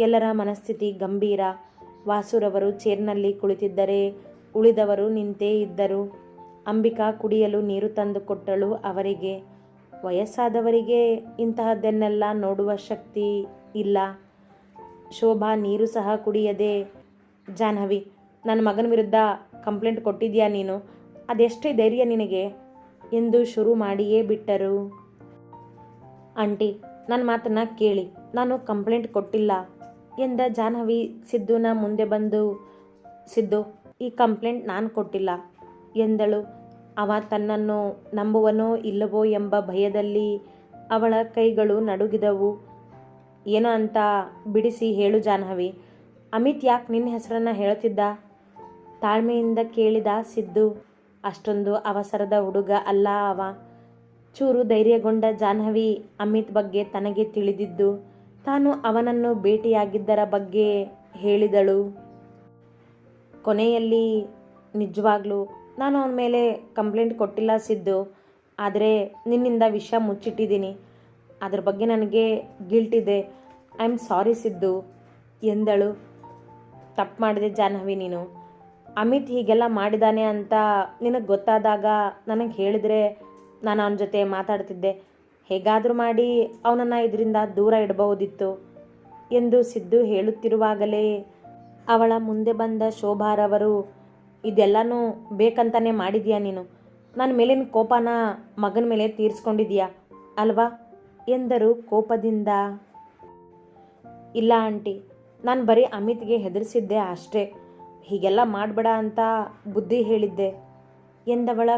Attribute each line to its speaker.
Speaker 1: ಎಲ್ಲರ ಮನಸ್ಥಿತಿ ಗಂಭೀರ. ವಾಸುರವರು ಚೇರ್ನಲ್ಲಿ ಕುಳಿತಿದ್ದರೆ ಉಳಿದವರು ನಿಂತೇ ಇದ್ದರು. ಅಂಬಿಕಾ ಕುಡಿಯಲು ನೀರು ತಂದು ಕೊಟ್ಟಳು ಅವರಿಗೆ. ವಯಸ್ಸಾದವರಿಗೆ ಇಂತಹದ್ದನ್ನೆಲ್ಲ ನೋಡುವ ಶಕ್ತಿ ಇಲ್ಲ. ಶೋಭಾ ನೀರು ಸಹ ಕುಡಿಯದೆ, ಜಾಹ್ನವಿ, ನನ್ನ ಮಗನ ವಿರುದ್ಧ ಕಂಪ್ಲೇಂಟ್ ಕೊಟ್ಟಿದ್ಯಾ ನೀನು? ಅದೆಷ್ಟೇ ಧೈರ್ಯ ನಿನಗೆ? ಎಂದು ಶುರು ಮಾಡಿಯೇ ಬಿಟ್ಟರು. ಆಂಟಿ ನನ್ನ ಮಾತನ್ನ ಕೇಳಿ. ನಾನು ಕಂಪ್ಲೇಂಟ್ ಕೊಟ್ಟಿಲ್ಲ. ಎಂದ ಜಾಹ್ನವಿ ಸಿದ್ದುನ ಮುಂದೆ ಬಂದು, ಸಿದ್ದು, ಈ ಕಂಪ್ಲೇಂಟ್ ನಾನು ಕೊಟ್ಟಿಲ್ಲ ಎಂದಳು. ಅವ ತನ್ನನ್ನು ನಂಬುವನೋ ಇಲ್ಲವೋ ಎಂಬ ಭಯದಲ್ಲಿ ಅವಳ ಕೈಗಳು ನಡುಗಿದವು. ಏನೋ ಅಂತ ಬಿಡಿಸಿ ಹೇಳು ಜಾಹ್ನವಿ. ಅಮಿತ್ ಯಾಕೆ ನಿನ್ನ ಹೆಸರನ್ನು ಹೇಳ್ತಿದ್ದ? ತಾಳ್ಮೆಯಿಂದ ಕೇಳಿದ ಸಿದ್ದು. ಅಷ್ಟೊಂದು ಅವಸರದ ಹುಡುಗ ಅಲ್ಲ ಅವ. ಚೂರು ಧೈರ್ಯಗೊಂಡ ಜಾಹ್ನವಿ ಅಮಿತ್ ಬಗ್ಗೆ ತನಗೆ ತಿಳಿದಿದ್ದು ತಾನು ಅವನನ್ನು ಭೇಟಿಯಾಗಿದ್ದರ ಬಗ್ಗೆ ಹೇಳಿದಳು. ಕೊನೆಯಲ್ಲಿ, ನಿಜವಾಗ್ಲೂ, ನಾನು ಅವನ ಮೇಲೆ ಕಂಪ್ಲೇಂಟ್ ಕೊಟ್ಟಿಲ್ಲ ಸಿದ್ದು. ಆದರೆ ನಿನ್ನಿಂದ ವಿಷಯ ಮುಚ್ಚಿಟ್ಟಿದ್ದೀನಿ. ಅದ್ರ ಬಗ್ಗೆ ನನಗೆ ಗಿಲ್ಟ್ ಇದೆ. ಐ ಆಮ್ ಸಾರಿ ಸಿದ್ದು ಎಂದಳು. ತಪ್ಪು ಮಾಡಿದೆ ಜಾಹ್ನವಿ ನೀನು. ಅಮಿತ್ ಹೀಗೆಲ್ಲ ಮಾಡಿದ್ದಾನೆ ಅಂತ ನಿನಗೆ ಗೊತ್ತಾದಾಗ ನನಗೆ ಹೇಳಿದರೆ ನಾನು ಅವನ ಜೊತೆ ಮಾತಾಡ್ತಿದ್ದೆ. ಹೇಗಾದರೂ ಮಾಡಿ ಅವನನ್ನು ಇದರಿಂದ ದೂರ ಇಡಬಹುದಿತ್ತು ಎಂದು ಸಿದ್ದು ಹೇಳುತ್ತಿರುವಾಗಲೇ ಅವಳ ಮುಂದೆ ಬಂದ ಶೋಭಾರವರು ಇದೆಲ್ಲನೂ ಬೇಕಂತಾನೆ ಮಾಡಿದ್ಯಾ ನೀನು? ನನ್ನ ಮೇಲಿನ ಕೋಪನ ಮಗನ ಮೇಲೆ ತೀರಿಸ್ಕೊಂಡಿದ್ಯಾ, ಅಲ್ವಾ? ಎಂದರು ಕೋಪದಿಂದ. ಇಲ್ಲ ಆಂಟಿ, ನಾನು ಬರೀ ಅಮಿತ್ಗೆ ಹೆದರಿಸಿದ್ದೆ ಅಷ್ಟೇ. ಹೀಗೆಲ್ಲ ಮಾಡಬೇಡ ಅಂತ ಬುದ್ಧಿ ಹೇಳಿದ್ದೆ, ಎಂದವಳ